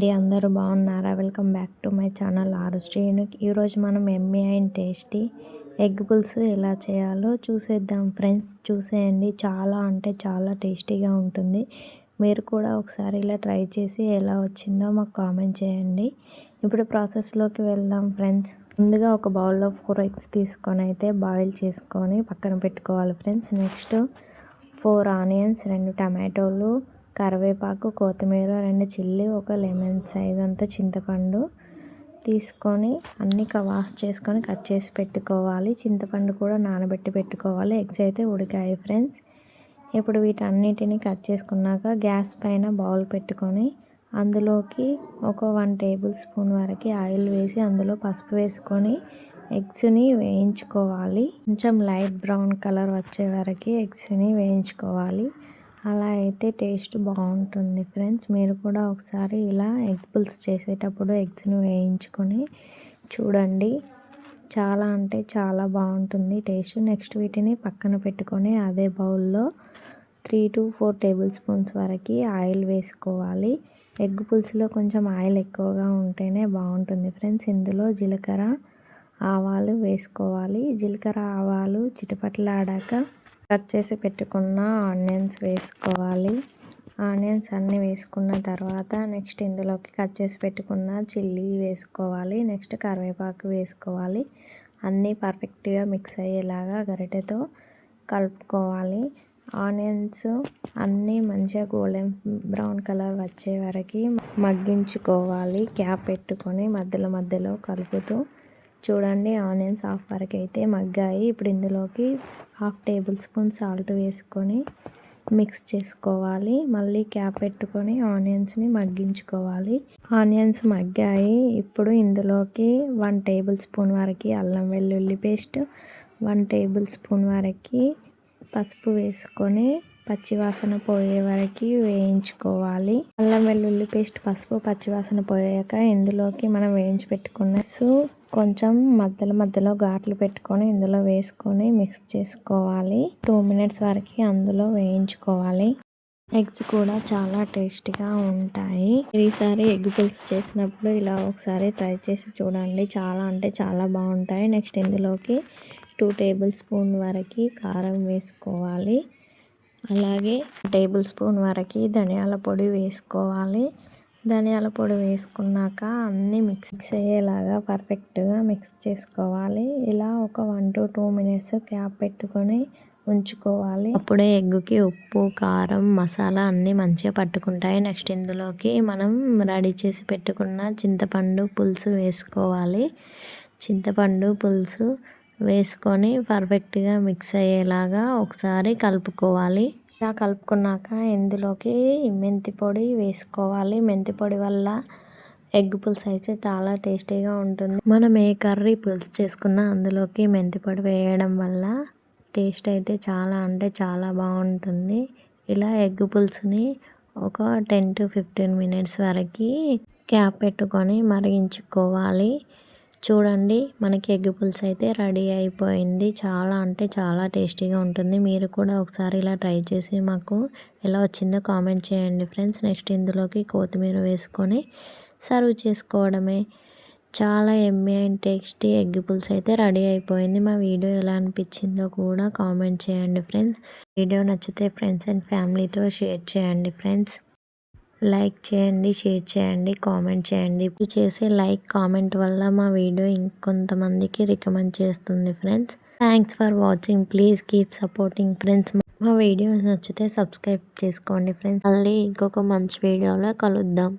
అండి అందరూ బాగున్నారా? Welcome back to my channel ఆరు శ్రేణు ఈరోజు మనం ఎమ్మీ అండ్ టేస్టీ ఎగ్ పులుసు ఎలా చేయాలో చూసేద్దాం. ఫ్రెండ్స్ చూసేయండి. చాలా అంటే చాలా టేస్టీగా ఉంటుంది. మీరు కూడా ఒకసారి ఇలా ట్రై చేసి ఎలా వచ్చిందో మాకు కామెంట్ చేయండి. ఇప్పుడు ప్రాసెస్లోకి వెళ్దాం ఫ్రెండ్స్. ముందుగా ఒక బౌల్లో ఫోర్ ఎగ్స్ తీసుకొని అయితే బాయిల్ చేసుకొని పక్కన పెట్టుకోవాలి ఫ్రెండ్స్. నెక్స్ట్ ఫోర్ ఆనియన్స్ రెండు టమాటోలు కరివేపాకు కొత్తిమీర రెండు చిల్లీ ఒక లెమన్ సైజ్ అంతా చింతపండు తీసుకొని అన్నీ వాష్ చేసుకొని కట్ చేసి పెట్టుకోవాలి. చింతపండు కూడా నానబెట్టి పెట్టుకోవాలి. ఎగ్స్ అయితే ఉడికాయి ఫ్రెండ్స్. ఇప్పుడు వీటన్నిటిని కట్ చేసుకున్నాక గ్యాస్ పైన బౌల్ పెట్టుకొని అందులోకి ఒక వన్ టేబుల్ స్పూన్ వరకు ఆయిల్ వేసి అందులో పసుపు వేసుకొని ఎగ్స్ని వేయించుకోవాలి. కొంచెం లైట్ బ్రౌన్ కలర్ వచ్చే వరకు ఎగ్స్ని వేయించుకోవాలి. అలా అయితే టేస్ట్ బాగుంటుంది ఫ్రెండ్స్. మీరు కూడా ఒకసారి ఇలా ఎగ్ పుల్స్ చేసేటప్పుడు ఎగ్స్ను వేయించుకొని చూడండి. చాలా అంటే చాలా బాగుంటుంది టేస్ట్. నెక్స్ట్ వీటిని పక్కన పెట్టుకొని అదే బౌల్లో three to four tablespoons వరకు ఆయిల్ వేసుకోవాలి. ఎగ్ పులుసులో కొంచెం ఆయిల్ ఎక్కువగా ఉంటేనే బాగుంటుంది ఫ్రెండ్స్. ఇందులో జీలకర్ర ఆవాలు వేసుకోవాలి. జీలకర్ర ఆవాలు చిటపట్లాడాక కట్ చేసి పెట్టుకున్న ఆనియన్స్ వేసుకోవాలి. ఆనియన్స్ అన్నీ వేసుకున్న తర్వాత నెక్స్ట్ ఇందులోకి కట్ చేసి పెట్టుకున్న చిల్లీ వేసుకోవాలి. నెక్స్ట్ కరివేపాకు వేసుకోవాలి. అన్నీ పర్ఫెక్ట్గా మిక్స్ అయ్యేలాగా గరిటెతో కలుపుకోవాలి. ఆనియన్స్ అన్నీ మంచిగా గోల్డెన్ బ్రౌన్ కలర్ వచ్చే వరకు మగ్గించుకోవాలి. క్యాప్ పెట్టుకొని మధ్యలో మధ్యలో కలుపుతూ చూడండి ఆనియన్స్ హాఫ్ వరకు అయితే మగ్గాయి. ఇప్పుడు ఇందులోకి హాఫ్ టేబుల్ స్పూన్ సాల్ట్ వేసుకొని మిక్స్ చేసుకోవాలి. మళ్ళీ క్యాప్ పెట్టుకొని ఆనియన్స్ని మగ్గించుకోవాలి. ఆనియన్స్ మగ్గాయి. ఇప్పుడు ఇందులోకి వన్ టేబుల్ స్పూన్ వరకు అల్లం వెల్లుల్లి పేస్ట్ వన్ టేబుల్ స్పూన్ వరకు పసుపు వేసుకొని పచ్చివాసన పోయే వరకు వేయించుకోవాలి. అల్లం వెల్లుల్లి పేస్ట్ పసుపు పచ్చివాసన పోయాక ఇందులోకి మనం వేయించి పెట్టుకున్న సో కొంచెం మధ్యలో మధ్యలో ఘాట్లు పెట్టుకొని ఇందులో వేసుకొని మిక్స్ చేసుకోవాలి. టూ మినిట్స్ వరకు అందులో వేయించుకోవాలి. ఎగ్స్ కూడా చాలా టేస్టీగా ఉంటాయి. ఈసారి ఎగ్ పులుసు చేసినప్పుడు ఇలా ఒకసారి ట్రై చేసి చూడండి. చాలా అంటే చాలా బాగుంటాయి. నెక్స్ట్ ఇందులోకి టూ టేబుల్ స్పూన్ వరకు కారం వేసుకోవాలి. అలాగే టేబుల్ స్పూన్ వరకు ధనియాల పొడి వేసుకోవాలి. ధనియాల పొడి వేసుకున్నాక అన్నీ మిక్స్ అయ్యేలాగా పర్ఫెక్ట్గా మిక్స్ చేసుకోవాలి. ఇలా ఒక one to two minutes cap పెట్టుకొని ఉంచుకోవాలి. అప్పుడే ఎగ్గుకి ఉప్పు కారం మసాలా అన్నీ మంచిగా పట్టుకుంటాయి. నెక్స్ట్ ఇందులోకి మనం రెడీ చేసి పెట్టుకున్న చింతపండు పులుసు వేసుకోవాలి. చింతపండు పులుసు వేసుకొని పర్ఫెక్ట్గా మిక్స్ అయ్యేలాగా ఒకసారి కలుపుకోవాలి. ఇలా కలుపుకున్నాక ఇందులోకి మెంతి పొడి వేసుకోవాలి. మెంతి పొడి వల్ల ఎగ్ పులుసు అయితే చాలా టేస్టీగా ఉంటుంది. మనం ఏ కర్రీ పులుసు చేసుకున్నా అందులోకి మెంతి పొడి వేయడం వల్ల టేస్ట్ అయితే చాలా అంటే చాలా బాగుంటుంది. ఇలా ఎగ్ పులుసుని ఒక టెన్ టు ఫిఫ్టీన్ మినిట్స్ వరకు క్యాప్ పెట్టుకొని మరిగించుకోవాలి. చూడండి మనకి ఎగ్ పులుసు అయితే రెడీ అయిపోయింది. చాలా అంటే చాలా టేస్టీగా ఉంటుంది. మీరు కూడా ఒకసారి ఇలా ట్రై చేసి మాకు ఎలా వచ్చిందో కామెంట్ చేయండి ఫ్రెండ్స్. నెక్స్ట్ ఇందులోకి కొత్తిమీర వేసుకొని సర్వ్ చేసుకోవడమే. చాలా ఎమ్మె అండ్ టేస్టీ ఎగ్ పులుసు అయితే రెడీ అయిపోయింది. మా వీడియో ఎలా అనిపించిందో కూడా కామెంట్ చేయండి ఫ్రెండ్స్. వీడియో నచ్చితే ఫ్రెండ్స్ అండ్ ఫ్యామిలీతో షేర్ చేయండి ఫ్రెండ్స్. లైక్ చేయండి షేర్ చేయండి కామెంట్ చేయండి. ఇప్పుడు చేసే లైక్ కామెంట్ వల్ల మా వీడియో ఇంకొంతమందికి రికమెండ్ చేస్తుంది friends. Thanks for watching please keep supporting friends మా వీడియోస్ నచ్చితే సబ్స్క్రైబ్ చేసుకోండి ఫ్రెండ్స్. మళ్ళీ ఇంకొక మంచి వీడియోలో కలుద్దాం.